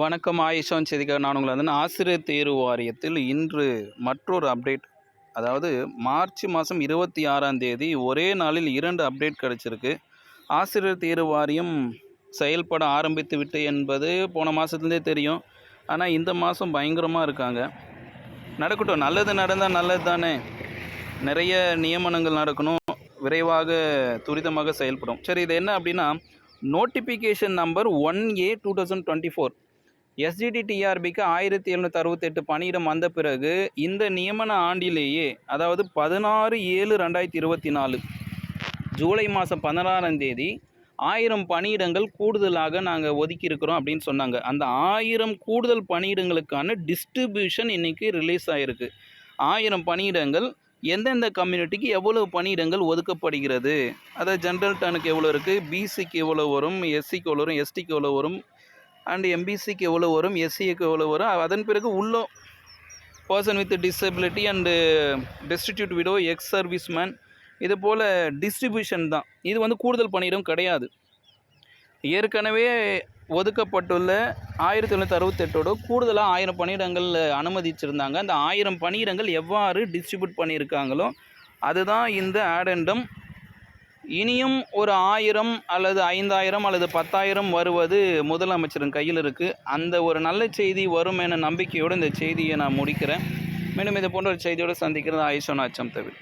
வணக்கம் ஆயுஷான் செய்திக்காக நான் உங்களை வந்து ஆசிரியர் தேர்வு வாரியத்தில் இன்று மற்றொரு அப்டேட் அதாவது மார்ச் மாதம் இருபத்தி ஆறாம் தேதி ஒரே நாளில் இரண்டு அப்டேட் கிடச்சிருக்கு. ஆசிரியர் தேர்வு வாரியம் செயல்பட ஆரம்பித்து விட்டு என்பது போன மாதத்துலேருந்தே தெரியும். ஆனால் இந்த மாதம் பயங்கரமாக இருக்காங்க. நடக்கட்டும் நல்லது நடந்தால் நல்லது தானே நிறைய நியமனங்கள் நடக்கணும். விரைவாக துரிதமாக செயல்படும். சரி இது என்ன அப்படின்னா notification number one A two thousand twenty four SGT டிஆர்பிக்கு ஆயிரத்தி எழுநூற்றி அறுபத்தெட்டு பணியிடம் வந்த பிறகு இந்த நியமன ஆண்டிலேயே அதாவது பதினாறு ஏழு ரெண்டாயிரத்தி இருபத்தி நாலு ஜூலை மாதம் பதினாறாம் தேதி ஆயிரம் பணியிடங்கள் கூடுதலாக நாங்கள் ஒதுக்கியிருக்கிறோம் அப்படின்னு சொன்னாங்க. அந்த ஆயிரம் கூடுதல் பணியிடங்களுக்கான டிஸ்ட்ரிபியூஷன் இன்றைக்கி ரிலீஸ் ஆகிருக்கு ஆயிரம் பணியிடங்கள் எந்தெந்த கம்யூனிட்டிக்கு எவ்வளவு பணியிடங்கள் ஒதுக்கப்படுகிறது அதாவது ஜென்ரல் டனுக்கு எவ்வளோ இருக்குது பிசிக்கு எவ்வளோ வரும் எஸ்சிக்கு எவ்வளோ வரும் எஸ்டிக்கு எவ்வளோ வரும் அண்ட் எம்பிசிக்கு எவ்வளோ வரும்? எஸ்சிக்கு எவ்வளோ வரும்? அதன் பிறகு உள்ளோ person with disability and destitute widow ex service man இது போல் டிஸ்ட்ரிபியூஷன் தான். இது வந்து கூடுதல் பணியிடம் கிடையாது. ஏற்கனவே ஒதுக்கப்பட்டுள்ள ஆயிரத்தி தொள்ளாயிரத்தி அறுபத்தெட்டோட கூடுதலாக ஆயிரம் பணியிடங்கள் அனுமதிச்சிருந்தாங்க. அந்த ஆயிரம் பணியிடங்கள் எவ்வாறு டிஸ்ட்ரிபியூட் பண்ணியிருக்காங்களோ அதுதான் இந்த ஆடெண்டம் இனியும் ஒரு ஆயிரம் அல்லது ஐந்தாயிரம் அல்லது பத்தாயிரம் வருவது முதலமைச்சரின் கையில் இருக்குது அந்த ஒரு நல்ல செய்தி வரும் என நம்பிக்கையோடு இந்த செய்தியை நான் முடிக்கிறேன். மேலும் இது போன்ற ஒரு செய்தியோடு சந்திக்கிறது ஆயுஷன் அச்சம் தவிர